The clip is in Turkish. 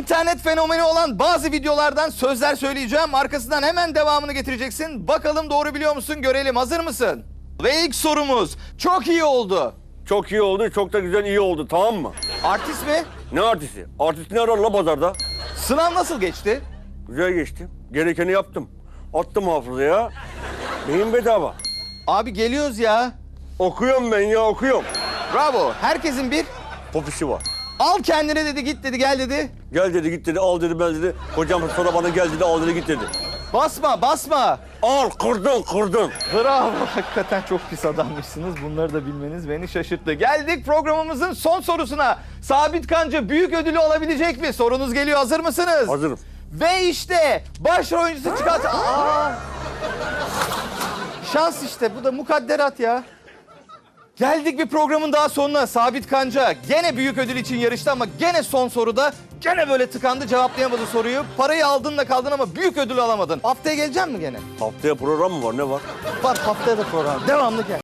İnternet fenomeni olan bazı videolardan sözler söyleyeceğim. Arkasından hemen devamını getireceksin. Bakalım doğru biliyor musun görelim. Hazır mısın? Ve ilk sorumuz. Çok iyi oldu. Çok iyi oldu, çok da güzel iyi oldu tamam mı? Artist mi? Ne artisti? Artist ne arar la pazarda? Sınav nasıl geçti? Güzel geçti. Gerekeni yaptım. Attım hafızaya. Beyin bedava. Abi geliyoruz ya. Okuyorum ben ya okuyorum. Bravo. Herkesin bir Popisi var. Al kendine dedi git dedi gel dedi. Gel dedi git dedi al dedi ben dedi. Kocam sonra bana gel dedi al dedi git dedi. Basma basma. Al kırdın kırdın. Bravo. Hakikaten çok pis adammışsınız. Bunları da bilmeniz beni şaşırttı. Geldik programımızın son sorusuna. Sabit Kancı büyük ödülü olabilecek mi? Sorunuz geliyor. Hazır mısınız? Hazırım. Ve işte başrol oyuncusu çıkart. Aa! Şans işte. Bu da mukadderat ya. Geldik bir programın daha sonuna. Sabit Kanca gene büyük ödül için yarıştı ama gene son soruda gene böyle tıkandı cevaplayamadı soruyu. Parayı aldın da kaldın ama büyük ödül alamadın. Haftaya gelecek mi gene? Haftaya program mı var ne var? Var haftaya da program. Devamlı gel.